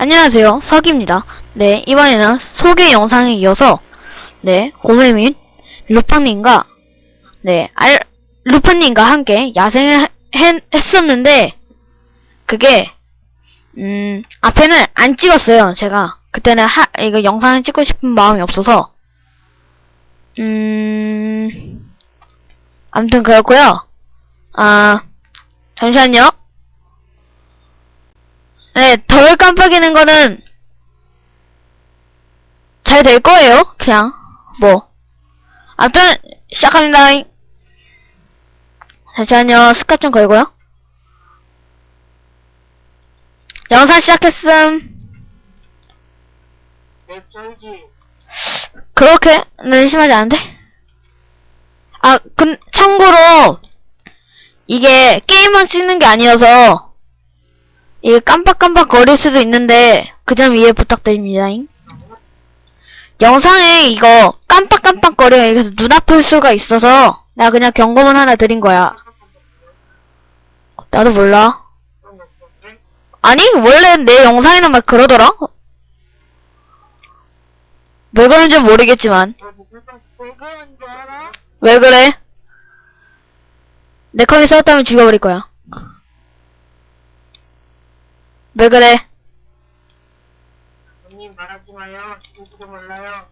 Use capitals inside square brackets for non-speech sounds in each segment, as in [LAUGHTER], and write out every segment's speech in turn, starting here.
안녕하세요. 석입니다. 네, 이번에는 소개 영상에 이어서, 네, 고메 및 루팡님과, 네, 알, 루팡님과 함께 야생을 했, 했었는데, 그게, 음, 앞에는 안 찍었어요, 제가. 그때는 하, 이거 영상을 찍고 싶은 마음이 없어서, 음, 아무튼 그렇고요 아, 잠시만요. 네, 덜 깜빡이는 거는 잘 될 거예요. 그냥 뭐. 아무튼 시작합니다. 잠시만요. 스캅 좀 걸고요. 영상 시작했음. 그렇게는 심하지 않은데? 아, 근, 참고로, 이게 게임만 찍는 게 아니어서, 이게 깜빡깜빡 거릴 수도 있는데, 그 점 이해 부탁드립니다. 영상에 이거 깜빡깜빡 거려, 여기서 눈 아플 수가 있어서, 나 그냥 경고문 하나 드린 거야. 나도 몰라. 아니, 원래 내 영상에는 막 그러더라? 왜 그런지 모르겠지만. 왜 그래? 내 컴이 썼다면 죽여버릴 거야. 왜 그래? 언니 말하지 마요. 죽을지도 몰라요.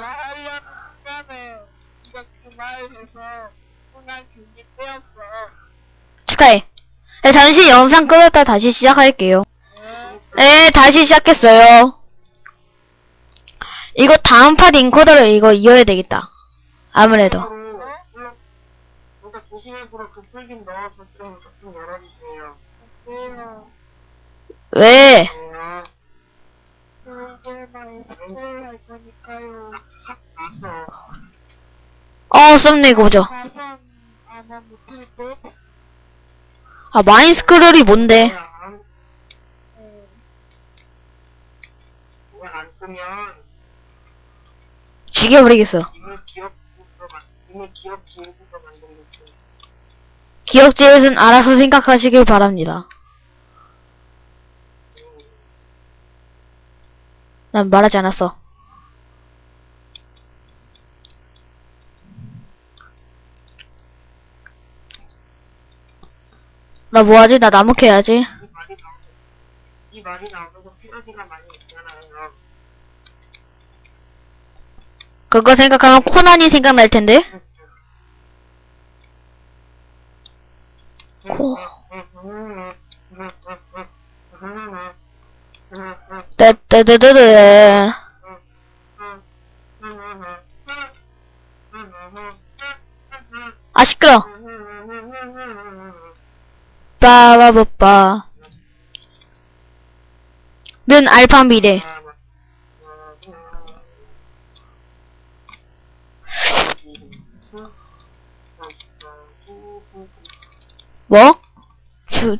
말하려고 했잖아요. 네가 그 말을 해서 순간 괜히 빼었어. 축하해. 네, 잠시 영상 끊었다 다시 시작할게요. 네. 네, 다시 시작했어요. 이거 다음 팟 인코더를 이거 이어야 되겠다. 아무래도. 뭔가 조심해서 그 풀긴 넣어서 좀, 좀 열어주세요. 왜? 많이 스포일 할 거니까요. 확 나서. 어, 썸네 이거 보죠. 아마 듯? 아, 마인스크롤이 뭔데? 네. 이걸 죽여버리겠어. 이미 기억 지수가 만들겠어. 기억지읒은 알아서 생각하시길 바랍니다. 난 말하지 않았어. 나 뭐하지? 나 나무 캐야지. 이 말이 나오고 이 말이 나오고 패러디가 많이 있잖아요. 그거 생각하면 코난이 생각날 텐데? 코. 떼떼떼떼떼. 아, 시끄러. 빠바바빠. 는 알파 미래. 뭐? 주,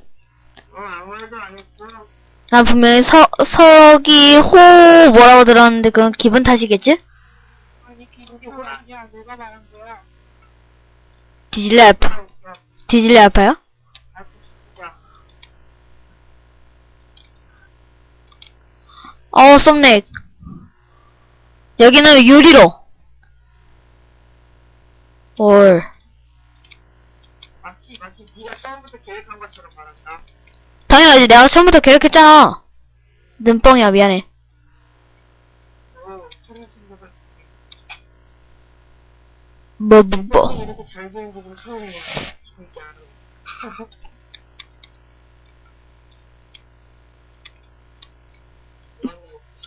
어, 아무 말도 안 했어. 나 분명히 서, 석이 호 뭐라고 들었는데 그건 기분 탓이겠지? 아니, 기분이 아니야. 내가 말한 거야. 디질레 아파. 디질레 아파요? 아, 진짜. 어, 썸넥. 여기는 유리로. 뭘. 네가 처음부터 계획한 것처럼 말한다. 당연하지. 내가 처음부터 계획했잖아. 눈뻥이야, 미안해. 어, 처음 생각을. 뭐, 뭐, 뭐. 이렇게 잘 되는 적은 처음이야. 진짜.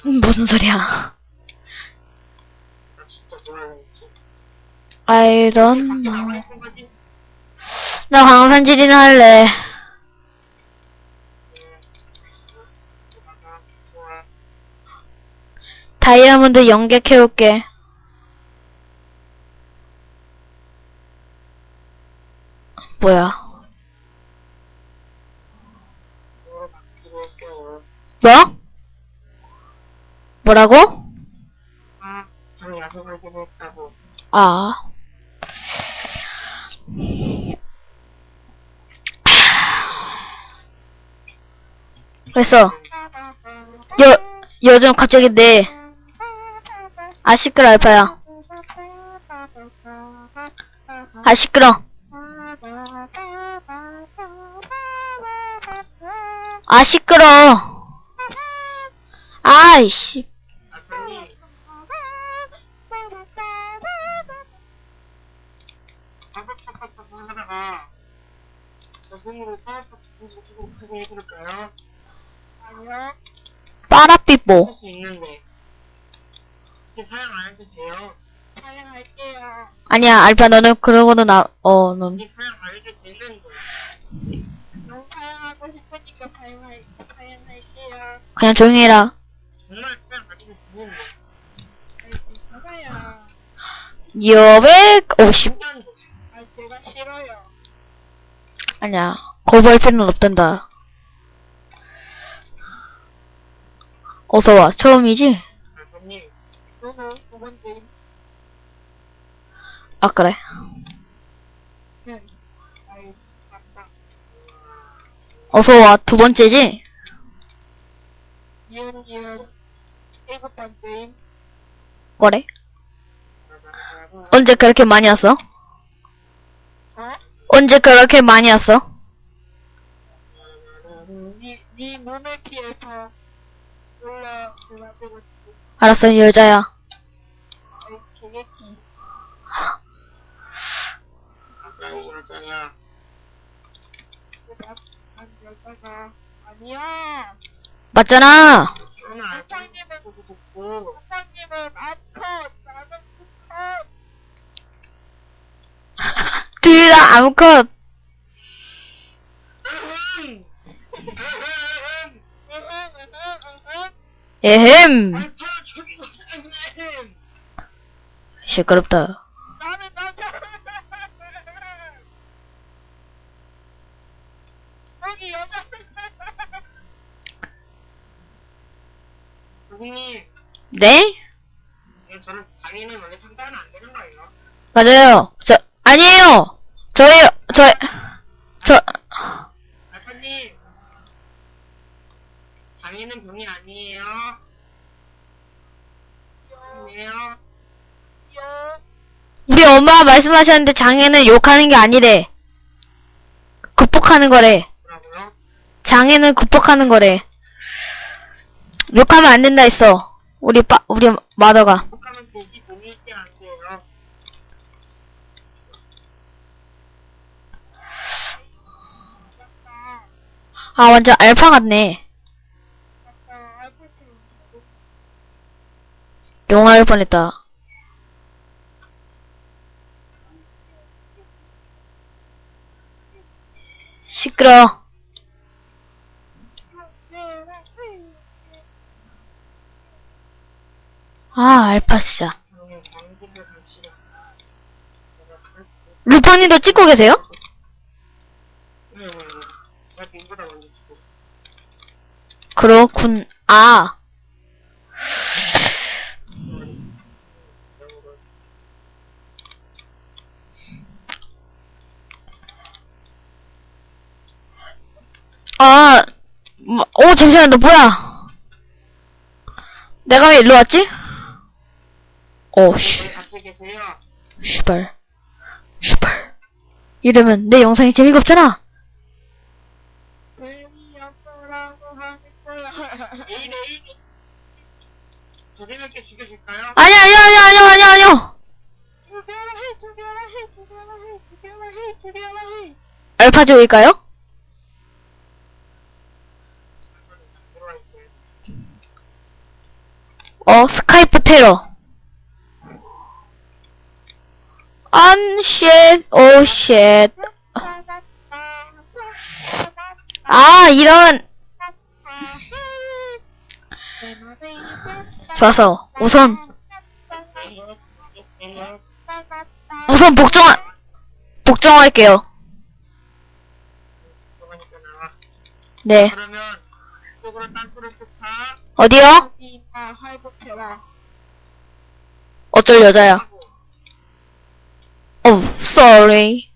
음, [LAUGHS] 무슨 소리야. 나 진짜 거. I don't know. 나 광산질이나 할래. 다이아몬드 연객해올게. 뭐야. 뭐? 뭐라고? 아, 방 야속하기로 했다고. 아. 그래서 요 요즘 갑자기 내 아 시끄러 알파야. 아 시끄러 아 시끄러 아이씨 알파님 팍팍팍팍 하다가 저승으로 빠삭 죽고 크게 해드릴까요? 아니요 빠라삐뽀. 할수 있는데. 이제 사용 안 해도 돼요. 사용할게요. 아니야 알파 너는 그러고는 나어넌. 이제 사용 안 해도 되는데. 너무 사용하고 싶으니까 사용할, 사용할게요. 그냥 조용히 해라. 정말 사용 안 해도 되는데. 여백 오십 진짜인데 아 제가 싫어요. 아니야 거부할 필요는 없단다 어서와 처음이지? 아 그래 어서와 두 번째지? 그래 언제 그렇게 많이 왔어? 어? 언제 그렇게 많이 왔어? 니, 니 눈을 피해서 몰라. 알았어 여자야. 아이 개새끼. 맞아요 여자야 난 여자가 아니야. 맞잖아. 저는 알파님은 암컷. 나는 수컷. 둘다 아무컷. 으흠 으흠 으흠 에헴! 저기 [LAUGHS] 시끄럽다. 나는 남자 [LAUGHS] 여기 여자. [LAUGHS] 선생님. 네? 저는 장애는 원래 상담은 안 되는 거예요. 맞아요. 저 아니에요. 저희 저희 저 알파님 장애는 병이 아니에요. 아니에요. 우리 엄마가 말씀하셨는데 장애는 욕하는 게 아니래. 극복하는 거래. 뭐라고요? 장애는 극복하는 거래. 욕하면 안 된다 했어. 우리 빠 우리 마더가. 혹하면 되지 돈이 있지 않게요. 아 완전 알파 같네 용할 뻔했다. 시끄러. 아 알파 진짜 저는 장기를 갑시다 루팡님도 찍고 계세요? 그렇군. 아 아, 뭐, 오, 잠시만, 너 뭐야? 내가 왜 일로 왔지? 오, 씨, 네, 같이 계세요 슈발. 슈발. 이러면 내 영상이 재미가 없잖아. 재미없어라고 [LAUGHS] 저대몇개 죽여줄까요? 아니, 아니, 아니, 아니, 아니, 아니요. 죽여라 해 죽여라 해 죽여라 해 죽여라 해 죽여라 해 알파조일까요? 들어와 있어요 어, 스카이프 테러. 안, 쉣, 오, 쉣. 아, 이런. 좋아서, 우선, 우선 복종, 복종할게요. 네. 그러면 이쪽으로 땅굴을 뜯다 어디요? 이마 할복해라 어쩔 여자야. 어, sorry.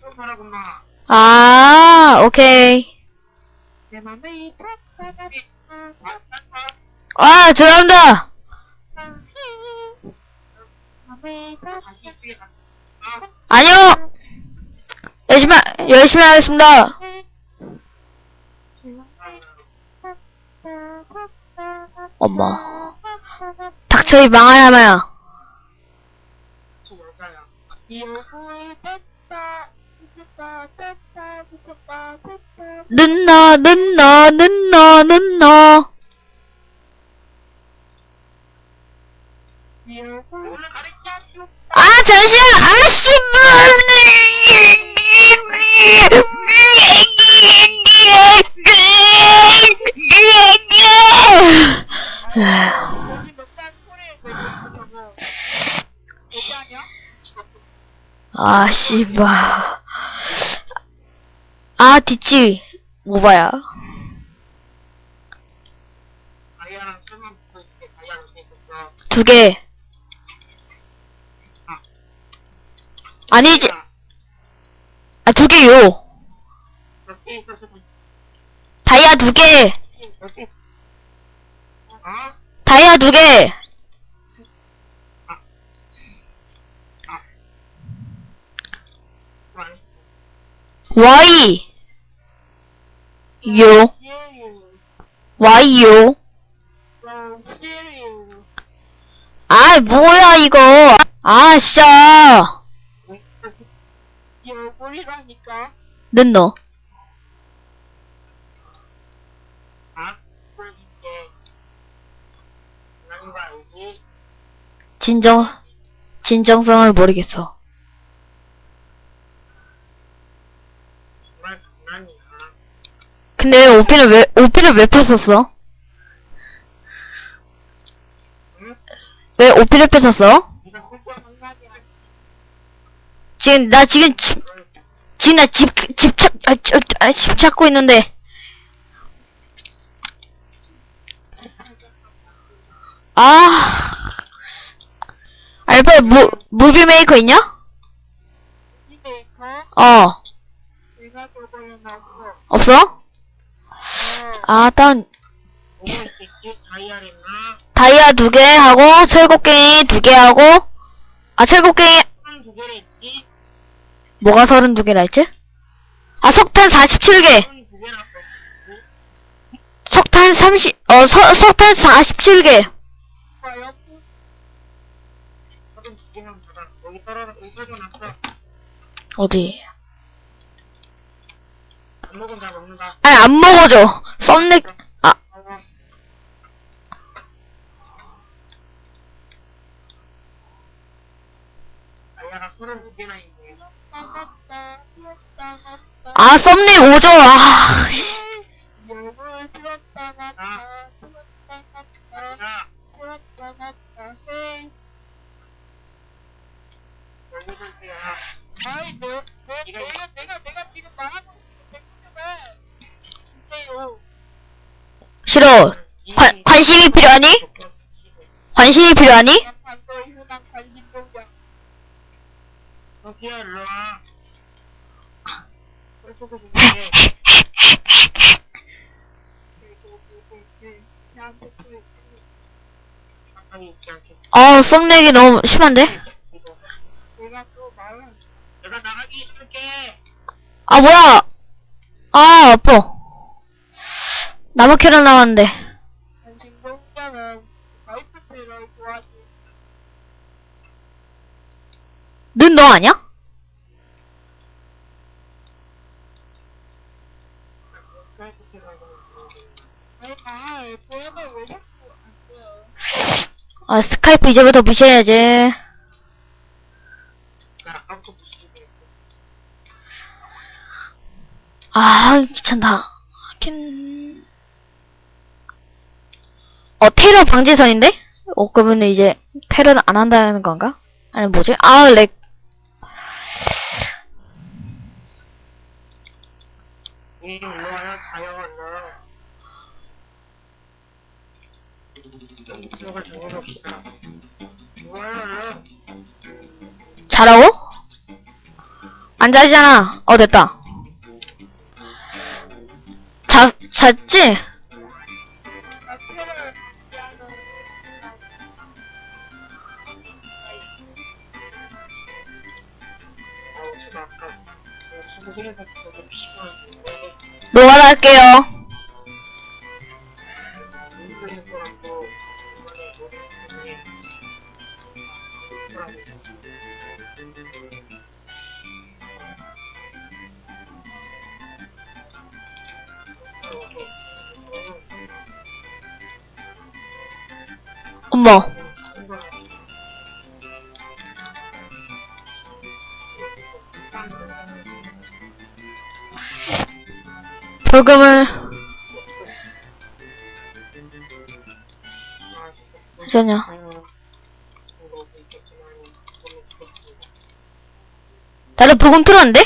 쭉 가라구나. 아, 오케이. 아, 죄송합니다. 아니요! 열심히, 하- 열심히 하겠습니다. 엄마. 닥쳐, 이 뗐다. 늦나, 늦나, 늦나, 늦나. 이 얼굴 오늘 가르쳐. 아, 잠시만! 아, 저거 여기 아니야? 아, 씨발. 아, 뒤치. 모바야. 다이아랑 술만 붙어 있게 다이아랑 술 있었어. 두 개. 아니지. 아, 두 개요. 다이아 두 개. 다이아 두 개. 말. Y. 요. Y 요. 어, 시에유. 아, 뭐야, 이거. 아, 진짜. 이 얼굴이라니까. 는 너. 아? 알지? 진정, 진정성을 모르겠어. 근데 오피는 왜, 오피를 왜 폈었어? 응? 왜 오피를 폈었어? 지금, 나 지금 집, 지금 나 집, 집 찾, 아, 저, 아, 집 찾고 있는데. 아. 알바, 무, 무비 메이커 있냐? 메이커? 어. 없어? 어. 아, 딴? 다이아 두 개 하고, 철곡갱이 두 개 하고, 아, 철곡갱이, 개를? 뭐가 서른 두 개나 했지? 아, 석탄 47개. 한두 개나 뺐지? 석탄 30, 어, 서, 석탄 47개. 과연? 서른 두 개만 받아. 여기 떨어져, 여기 떨어져놨어. 어디? 안 먹으면 다 먹는다. 아니, 안 먹어줘. 썸넥, 아, 먹어. 다이아가 서른 두 개나 있네. 아, 썸넥 오죠. 아, 씨. 싫어. 관, 관심이 필요하니? 관심이 필요하니? 약간 더 흔한 관심 동작 소피야, 일로 와. 꼴보고 싶은데, 걔한테 또 사람이 있지 않겠어. 어, 썸넥이 너무 심한데? 내가 또 말을 내가 나가기 싫게. 아, 뭐야. 아, 아파. 나무 캐러 나왔는데. 관심 동작은 와이프들을 좋아하지 는 너 아니야? 스카이프 채널에서 아니 아 보여도 왜 자꾸 안 돼요 아, 스카이프 이제부터 무시해야지. 나 아까부터 무시해 했어. 아, 귀찮다. 하긴. 어, 테러 방지선인데? 어, 그러면 이제 테러는 안 한다는 건가? 아니, 뭐지? 아, 렉. 이거요, 얼른. 자라고? 안 자잖아. 어, 됐다. 자, 잤지? 나 표를 미안 어머, 벌금을, 전혀. 다들 복음 틀었는데?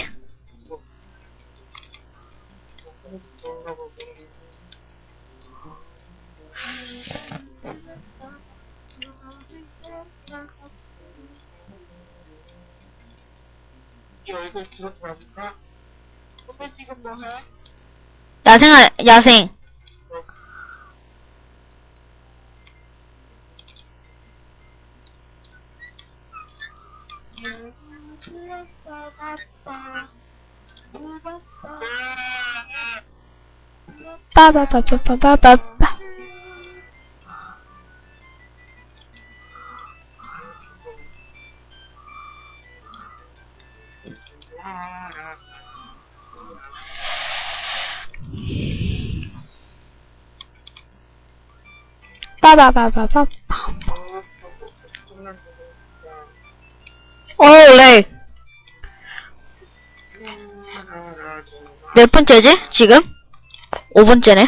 야생할, 야생. 틀렸어, 갔다. 묻었어. 빠바바바바바바. 빠바바바바. 어, 렉. 몇 번째지? 지금? 5번째네.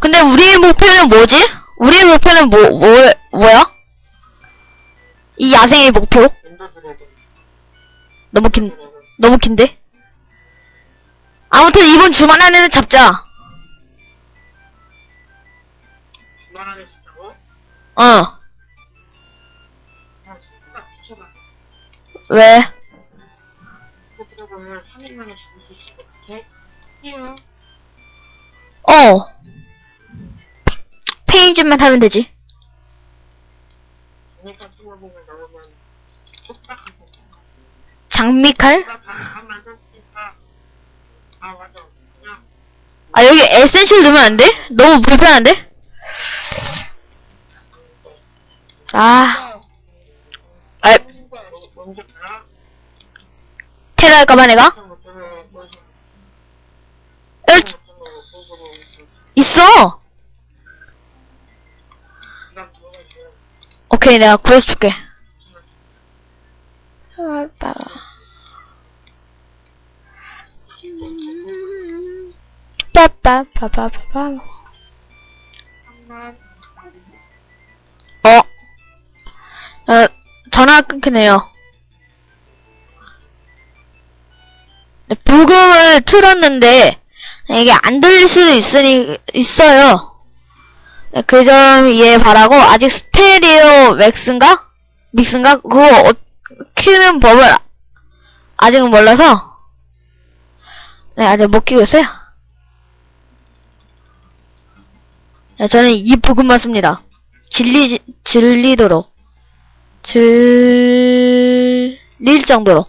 근데 우리의 목표는 뭐지? 우리의 목표는 뭐, 뭐, 뭐야? 이 야생의 목표? 너무 긴, 너무 긴데? 아무튼 이번 주말 안에는 잡자. 주말 안에 잡자고? 어. 아 왜? 그 드래곤을 3일 만에 죽일 수 있을 것 같아? 어. 페이지만 하면 되지. 장미칼? 아 여기 에센셜 넣으면 안 돼? 너무 불편한데? 아, 아, 테러 할까봐 내가? 들어 써서 있어! 오케이, 내가 구해서 줄게. 빠빠빠빠빠빠. 잠깐만. 어? 어, 전화 끊기네요. 네, 부금을 틀었는데, 이게 안 들릴 수도 있으니, 있어요. 네, 그점 이해 바라고, 아직 스테레오 맥스인가? 믹스인가? 그거, 어, 키우는 법을 아- 아직은 몰라서, 네, 아직 못 키우고 있어요. 네, 저는 이 부금만 씁니다. 질리, 질리도록. 질릴 정도로.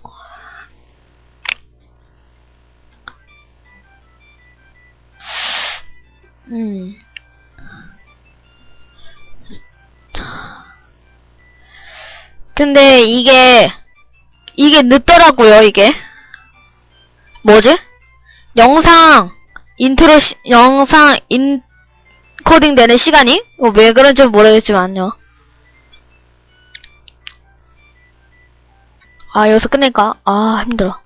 근데 이게, 이게 늦더라고요, 이게. 뭐지? 영상, 인트로, 시, 영상, 인 코딩 되는 시간이? 어, 왜 그런지 모르겠지만요. 아, 여기서 끝낼까? 아, 힘들어.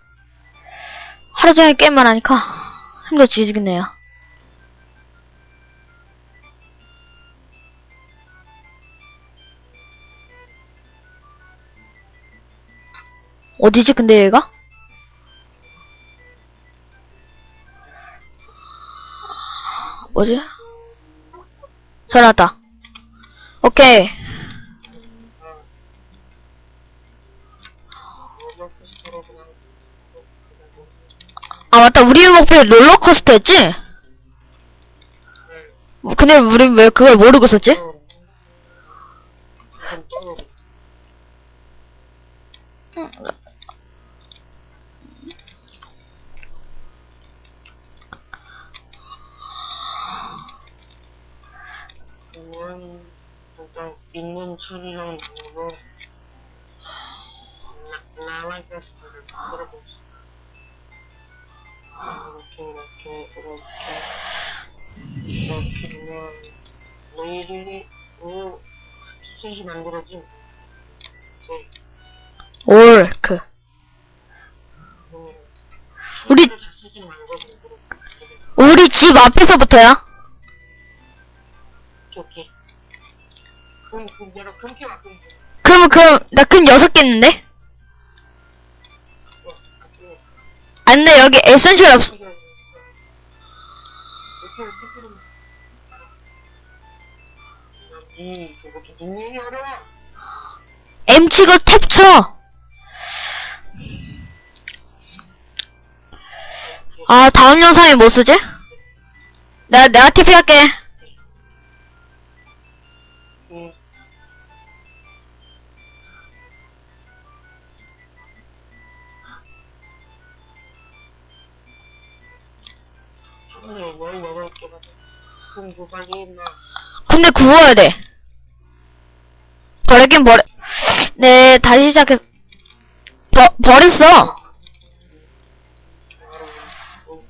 하루 종일 게임만 하니까 힘들어 지지겠네요. 어디지 근데 얘가? 뭐지? 전화다. 오케이. 아 맞다 우리 목표 롤러코스터였지? 근데 우리 왜 그걸 모르고 썼지? 그냥 진짜 있는 처리랑 이거 라라이더스를 만들어보고 이렇게 이렇게 이렇게 이렇게 그냥 레일로 스테이지 만들어진 네. 올크. 음, 우리- 그냥 우리 집 앞에서부터야? 그럼 그럼 내가 그렇게 바꾸면 돼 그럼, 그럼, 나 그럼 여섯 개 있는데? 어, 바꾸면 안 돼, 여기 에센셜 없어. 이렇게 스프링 이 그거 닉네임이 어려워 M 치고 탭 쳐. 아, 다음 영상에 뭐 쓰지? 내가, 내가 TP 할게. 빨리 막 근데 구워야 돼. 버리긴 버려. 네, 다시 시작해. 버, 버렸어.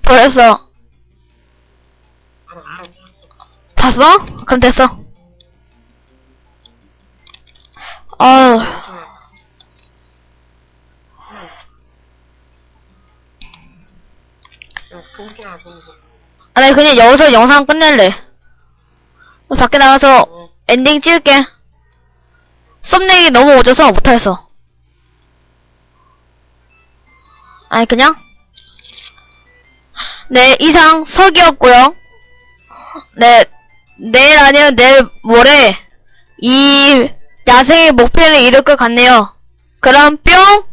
버렸어. 봤어? 그럼 됐어. 아유, 아, 나 그냥 여기서 영상 끝낼래. 밖에 나가서 엔딩 찍을게. 썸네일이 너무 오져서 못하겠어. 아니, 그냥? 네, 이상 석이었고요 네, 내일 아니면 내일 모레 이 야생의 목표를 이룰 것 같네요. 그럼 뿅!